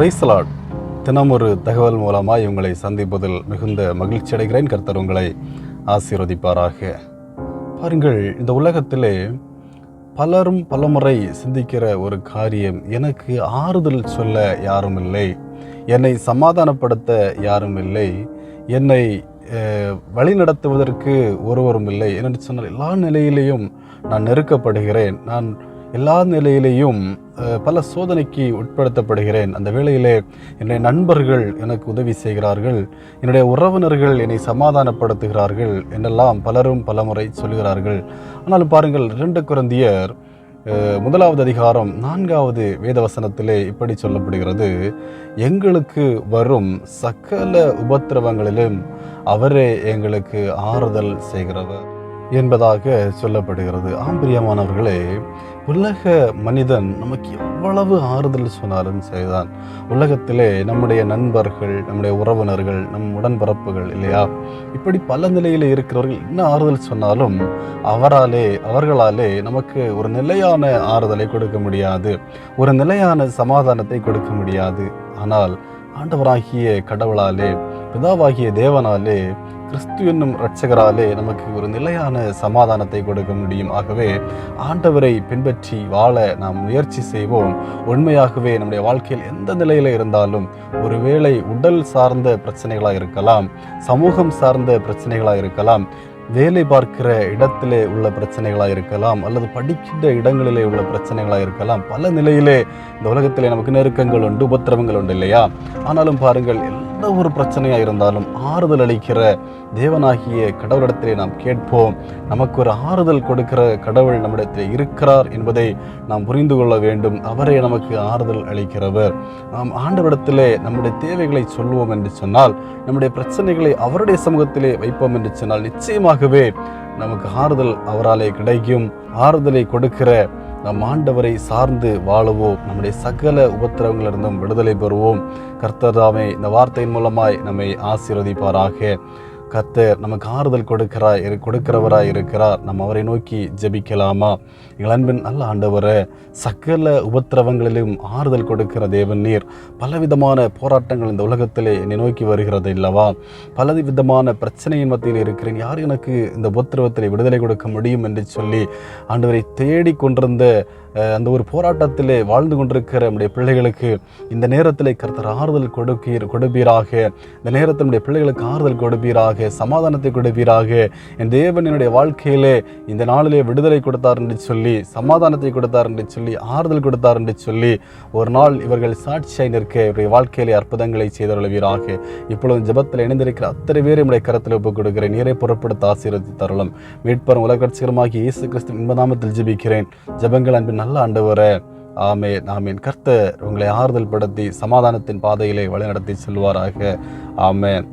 பிரைஸ்லாட். தினம் ஒரு தகவல் மூலமாக இவங்களை சந்திப்பதில் மிகுந்த மகிழ்ச்சி அடைகிறேன். கர்த்தர் உங்களை ஆசீர்வதிப்பாராக. பாருங்கள் இந்த உலகத்திலே பலரும் பலமுறை சிந்திக்கிற ஒரு காரியம் எனக்கு ஆறுதல் சொல்ல யாரும் இல்லை. என்னை சமாதானப்படுத்த யாரும் இல்லை. என்னை வழி வழிநடத்துவதற்கு ஒருவரும் இல்லை. என்று சொன்னால் எல்லா நிலையிலையும் நான் நெருக்கப்படுகிறேன். நான் எல்லா நிலையிலேயும் பல சோதனைக்கு உட்படுத்தப்படுகிறேன். அந்த வேளையிலே என்னுடைய நண்பர்கள் எனக்கு உதவி செய்கிறார்கள். என்னுடைய உறவினர்கள் என்னை சமாதானப்படுத்துகிறார்கள் என்றெல்லாம் பலரும் பலமுறை சொல்கிறார்கள் ஆனாலும் பாருங்கள் இரண்டு குழந்தையர் முதலாவது அதிகாரம் நான்காவது வேதவசனத்திலே இப்படி சொல்லப்படுகிறது. எங்களுக்கு வரும் சகல உபத்திரவங்களிலும் அவரே எங்களுக்கு ஆறுதல் செய்கிறவர். என்பதாக சொல்லப்படுகிறது. ஆம்பிரியமானவர்களே உலக மனிதன் நமக்கு எவ்வளவு ஆறுதல் சொன்னாலும் சரிதான் உலகத்திலே நம்முடைய நண்பர்கள் நம்முடைய உறவினர்கள் நம் உடன்பிறப்புகள் இல்லையா? இப்படி பல நிலையில் இருக்கிறவர்கள் என்ன ஆறுதல் சொன்னாலும் அவராலே அவர்களாலே நமக்கு ஒரு நிலையான ஆறுதலை கொடுக்க முடியாது. ஒரு நிலையான சமாதானத்தை கொடுக்க முடியாது. ஆனால் ஆண்டவராகிய கடவுளாலே பிதாவாகிய தேவனாலே கிறிஸ்து என்னும் இரட்சகராலே நமக்கு ஒரு நிலையான சமாதானத்தை கொடுக்க முடியும். ஆகவே ஆண்டவரை பின்பற்றி வாழ நாம் முயற்சி செய்வோம். உண்மையாகவே நம்முடைய வாழ்க்கையில் எந்த நிலையில் இருந்தாலும் ஒருவேளை உடல் சார்ந்த பிரச்சனைகளாக இருக்கலாம் சமூகம் சார்ந்த பிரச்சனைகளாக இருக்கலாம் வேலை பார்க்கிற இடத்திலே உள்ள பிரச்சனைகளாக இருக்கலாம் அல்லது படிக்கின்ற இடங்களிலே உள்ள பிரச்சனைகளாக இருக்கலாம் பல நிலையிலே இந்த உலகத்திலே நமக்கு நெருக்கங்கள் உண்டு உபத்திரவங்கள் உண்டு இல்லையா? ஆனாலும் பாருங்கள் எந்த ஒரு பிரச்சனையாக இருந்தாலும் ஆறுதல் அளிக்கிற தேவனாகிய கடவுளிடத்திலே நாம் கேட்போம். நமக்கு ஒரு ஆறுதல் கொடுக்கிற கடவுள் நம்மிடத்தில் இருக்கிறார் என்பதை நாம் புரிந்து கொள்ள வேண்டும். அவரே நமக்கு ஆறுதல் அளிக்கிறவர். நாம் ஆண்டவரிடத்திலே நம்முடைய தேவைகளை சொல்வோம் என்று சொன்னால் நம்முடைய பிரச்சனைகளை அவருடைய சமூகத்திலே வைப்போம் என்று சொன்னால் நிச்சயமாகவே நமக்கு ஆறுதல் அவராலே கிடைக்கும். ஆறுதலை கொடுக்கிற நம் ஆண்டவரை சார்ந்து வாழவோம். நம்முடைய சகல உபத்திரவங்களிலிருந்தும் விடுதலை பெறுவோம். கர்த்தர்தாமே இந்த வார்த்தையின் மூலமாய் நம்மை ஆசீர்வதிப்பாராக. கத்தர் நமக்கு ஆறுதல் கொடுக்கிறார் இரு கொடுக்கிறவராய் இருக்கிறார். நம்ம அவரை நோக்கி ஜெபிக்கலாமா? எங்கள் அன்பின் நல்ல ஆண்டவரை சகல உபத்திரவங்களிலும் ஆறுதல் கொடுக்கிற தேவன் நீர். பலவிதமான போராட்டங்கள் இந்த உலகத்திலே என்னை நோக்கி வருகிறது இல்லவா பல விதமான பிரச்சனையின் மத்தியில் இருக்கிறேன். யார் எனக்கு இந்த உபத்திரவத்தில் விடுதலை கொடுக்க முடியும் என்று சொல்லி ஆண்டவரை தேடி கொண்டிருந்த அந்த ஒரு போராட்டத்திலே வாழ்ந்து கொண்டிருக்கிற நம்முடைய பிள்ளைகளுக்கு இந்த நேரத்தில் கர்த்தர் ஆறுதல் கொடுக்கீர் கொடுப்பீராக. இந்த நேரத்தில் நம்முடைய பிள்ளைகளுக்கு ஆறுதல் கொடுப்பீராக. சமாதானத்தை கொடுப்பீராக. என் தேவன் என்னுடைய வாழ்க்கையிலே இந்த நாளிலே விடுதலை கொடுத்தார் என்று சொல்லி சமாதானத்தை கொடுத்தார் என்று சொல்லி ஆறுதல் கொடுத்தார் என்று சொல்லி ஒரு நாள் இவர்கள் சாட்சியாய் நிற்க இவருடைய வாழ்க்கையிலே அற்புதங்களை செய்தருளவீராக. இப்பொழுது ஜெபத்தில் இணைந்திருக்கிற அத்தனை பேரை உடைய கரத்தில் ஒப்புக் கொடுக்கிறேன். நீரை புறப்படுத்த ஆசீர்வதி தருளம் மீட்பரும் உலகட்சிகரமாகி இயேசு கிறிஸ்து இன்பநாமத்தில் ஜெபிக்கிறேன். ஜெபங்கள் அன்பின் நல்ல ஆண்டவரே. ஆமே ஆமேன். கர்த்தர் உங்களை ஆறுதல் படுத்தி சமாதானத்தின் பாதையிலே வழிநடத்தி செல்வாராக. ஆமேன்.